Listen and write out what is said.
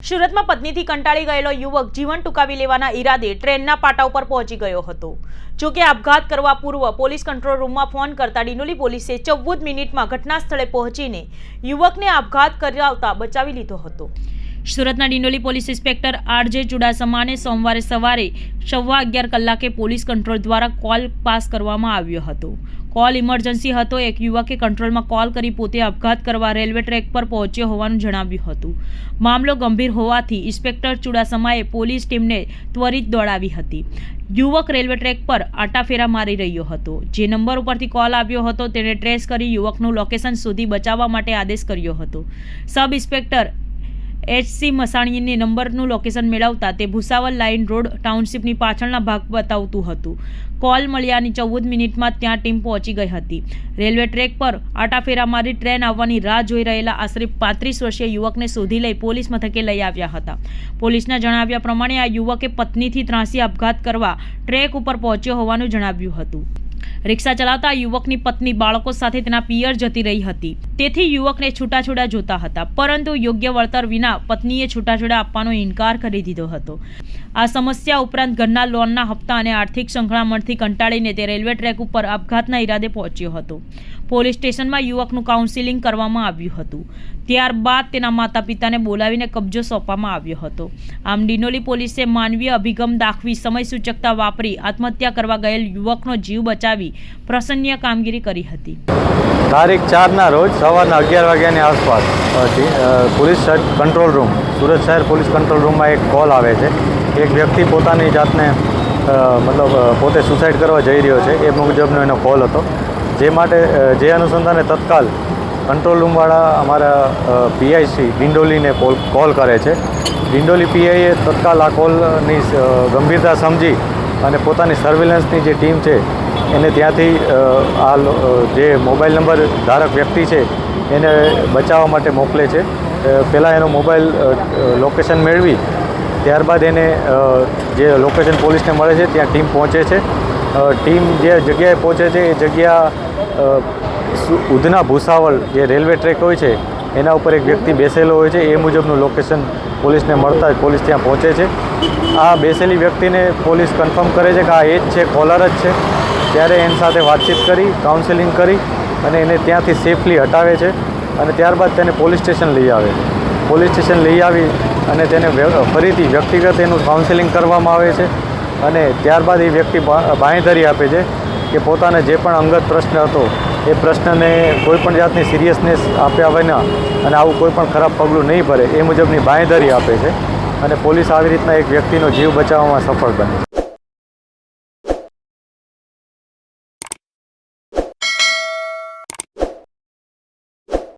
સુરતમાં પત્નીથી કંટાળી ગયેલો યુવક જીવન ટૂંકાવી લેવાના ઈરાદે ટ્રેનના પાટા ઉપર પહોંચી ગયો હતો. જો કે આપઘાત કરવા પૂર્વ પોલીસ કંટ્રોલ રૂમમાં ફોન કરતા ડિનોલી પોલીસે ચૌદ મિનિટમાં ઘટના સ્થળે પહોંચીને યુવકને આપઘાત કરાવતા બચાવી લીધો હતો. સુરતના ડિંડોલી પોલીસ ઇન્સ્પેક્ટર આરજે ચુડાસમાને સોમવારે સવારે સવા અગિયાર કલાકે પોલીસ કંટ્રોલ દ્વારા કોલ પાસ કરવામાં આવ્યો હતો. કોલ ઇમરજન્સી હતો, એક યુવકે કંટ્રોલમાં કોલ કરી પોતે આપઘાત કરવા રેલવે ટ્રેક પર પહોંચ્યો હોવાનું જણાવ્યું હતું. મામલો ગંભીર હોવાથી ઇન્સ્પેક્ટર ચુડાસમાએ પોલીસ ટીમને ત્વરિત દોડાવી હતી. યુવક રેલવે ટ્રેક પર આટાફેરા મારી રહ્યો હતો. જે નંબર ઉપરથી કોલ આવ્યો હતો, તેને ટ્રેસ કરી યુવકનું લોકેશન સુધી બચાવવા માટે આદેશ કર્યો હતો. સબ ઇન્સ્પેક્ટર એચસી મસાણીની નંબરનું લોકેશન મેળવતા તે ભૂસાવલ લાઇન રોડ ટાઉનશીપની પાછળના ભાગ બતાવતું હતું. કોલ મળ્યાની ચૌદ મિનિટમાં ત્યાં ટીમ પહોંચી ગઈ હતી. રેલવે ટ્રેક પર આટાફેરા મારી ટ્રેન આવવાની રાહ જોઈ રહેલા આશરે પાંત્રીસ વર્ષીય યુવકને શોધી લઈ પોલીસ મથકે લઈ આવ્યા હતા. પોલીસના જણાવ્યા પ્રમાણે આ યુવકે પત્નીથી ત્રાસી આપઘાત કરવા ટ્રેક ઉપર પહોંચ્યો હોવાનું જણાવ્યું હતું. રિક્ષા ચલાવતા યુવકની પત્ની બાળકો સાથે તેના પિયર જતી રહી હતી. તેથી યુવકને છૂટાછૂડા જોતા હતા, પરંતુ યોગ્ય વળતર વિના પત્નીએ છૂટાછૂડા આપવાનો ઇનકાર કરી દીધો હતો. આ સમસ્યા ઉપરાંત ઘરના લોનના હપ્તા અને આર્થિક સંકળામણથી કંટાળીને તે રેલવે ટ્રેક ઉપર આપઘાતના ઈરાદે પહોંચ્યો હતો. પોલીસ સ્ટેશનમાં યુવકનું કાઉન્સિલિંગ કરવામાં આવ્યું હતું. ત્યારબાદ તેના માતા પિતાને બોલાવીને કબજો સોંપવામાં આવ્યો હતો. આમ ડિનોલી પોલીસે માનવીય અભિગમ દાખવી સમય સૂચકતા વાપરી આત્મહત્યા કરવા ગયેલ યુવકનો જીવ બચાવી પ્રસન્નીય કામગીરી કરી હતી. તારીખ ચારના રોજ સવારના અગિયાર વાગ્યાની આસપાસ પોલીસ કંટ્રોલ રૂમ, સુરત શહેર પોલીસ કંટ્રોલ રૂમમાં એક કોલ આવે છે. એક વ્યક્તિ પોતાની જાતને મતલબ પોતે સુસાઇડ કરવા જઈ રહ્યો છે, એ મુજબનો એનો કોલ હતો. જે માટે જે અનુસંધાને તત્કાલ કંટ્રોલ રૂમવાળા અમારા પીઆઈસી ડિંડોલીને કોલ કોલ કરે છે. ડિંડોલી પીઆઈએ તત્કાલ આ કોલની ગંભીરતા સમજી અને પોતાની સર્વેલન્સની જે ટીમ છે, એને ત્યાંથી આ જે મોબાઈલ નંબર ધારક વ્યક્તિ છે, એને બચાવવા માટે મોકલે છે. પહેલાં એનો મોબાઈલ લોકેશન મેળવી ત્યારબાદ એને જે લોકેશન પોલીસને મળે છે, ત્યાં ટીમ પહોંચે છે. ટીમ જે જગ્યાએ પહોંચે છે, એ જગ્યા ઉધના ભૂસાવળ જે રેલવે ટ્રેક હોય છે, એના ઉપર એક વ્યક્તિ બેસેલો હોય છે. એ મુજબનું લોકેશન પોલીસને મળતા જ પોલીસ ત્યાં પહોંચે છે. આ બેસેલી વ્યક્તિને પોલીસ કન્ફર્મ કરે છે કે આ એ જ છે કોલર જ છે. ત્યારે એની સાથે વાતચીત કરી કાઉન્સેલિંગ કરી અને એને ત્યાંથી સેફલી હટાવે છે અને ત્યારબાદ તેને પોલીસ સ્ટેશન લઈ આવે છે. પોલીસ સ્ટેશન લઈ આવી અને તેને ફરીથી વ્યક્તિગત એનું કાઉન્સેલિંગ કરવામાં આવે છે અને ત્યારબાદ એ વ્યક્તિ બાંયધરી આપે છે કે પોતાને જે પણ અંગત પ્રશ્ન હતો એ પ્રશ્નને કોઈ પણ જાતની સિરિયસનેસ આપ્યા વિના અને આવું કોઈ પણ ખરાબ પગલું નહીં ભરે એ મુજબની બાંયધરી આપે છે અને પોલીસ આવી રીતના એક વ્યક્તિનો જીવ બચાવવામાં સફળ બને